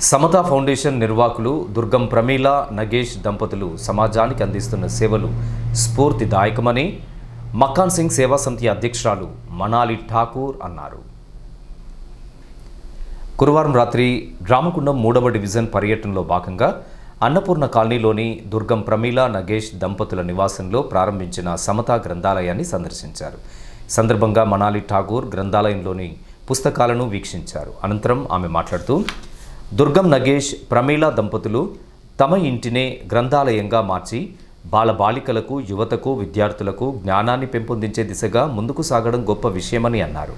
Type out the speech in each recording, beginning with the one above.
సమతా foundation నిర్వాహకులు దుర్గం ప్రమీల నగేష్ దంపతులు సమాజానికి అందిస్తున్న సేవలు స్ఫూర్తిదాయకమని మక్కాన్ సింగ్ సేవా సమితి అధ్యక్షురాలు మనాలి ఠాకూర్ అన్నారు. గురువారం రాత్రి రామకుండం మూడవ డివిజన్ పర్యటనలో భాగంగా అన్నపూర్ణ కాలనీలోని దుర్గం ప్రమీల నగేష్ దంపతుల నివాసంలో ప్రారంభించిన సమతా గ్రంథాలయాన్ని సందర్శించారు. సందర్భంగా మనాలి ఠాగూర్ గ్రంథాలయంలోని పుస్తకాలను వీక్షించారు. అనంతరం ఆమె మాట్లాడుతూ దుర్గం నగేష్ ప్రమీళ దంపతులు తమ ఇంటినే గ్రంథాలయంగా మార్చి బాలబాలికలకు యువతకు విద్యార్థులకు జ్ఞానాన్ని పెంపొందించే దిశగా ముందుకు సాగడం గొప్ప విషయమని అన్నారు.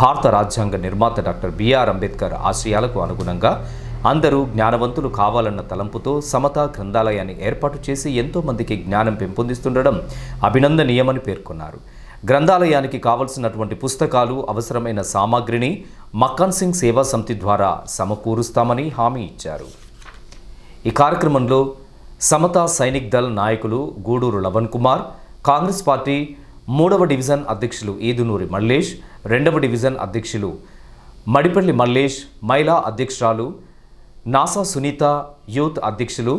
భారత రాజ్యాంగ నిర్మాత డాక్టర్ బిఆర్ అంబేద్కర్ ఆశయాలకు అనుగుణంగా అందరూ జ్ఞానవంతులు కావాలన్న తలంపుతో సమతా గ్రంథాలయాన్ని ఏర్పాటు చేసి ఎంతోమందికి జ్ఞానం పెంపొందిస్తుండడం అభినందనీయమని పేర్కొన్నారు. గ్రంథాలయానికి కావలసినటువంటి పుస్తకాలు అవసరమైన సామాగ్రిని మక్కాన్ సింగ్ సేవా సమితి ద్వారా సమకూరుస్తామని హామీ ఇచ్చారు. ఈ కార్యక్రమంలో సమతా సైనిక్ దళ్ నాయకులు గూడూరు లవణ్ కుమార్ కాంగ్రెస్ పార్టీ మూడవ డివిజన్ అధ్యక్షులు ఈదునూరి మల్లేష్ రెండవ డివిజన్ అధ్యక్షులు మడిపల్లి మల్లేష్ మహిళా అధ్యక్షురాలు నాసా సునీత యూత్ అధ్యక్షులు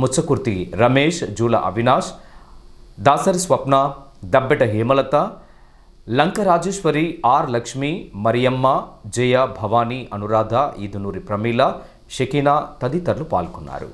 ముచ్చకుర్తి రమేష్ జూల అవినాష్ దాసరి స్వప్న దబ్బెట హేమలత లంక రాజేశ్వరి ఆర్ లక్ష్మి మరియమ్మ జయ భవానీ అనురాధ ఈదునూరి ప్రమీల షకీనా తదితరులు పాల్గొన్నారు.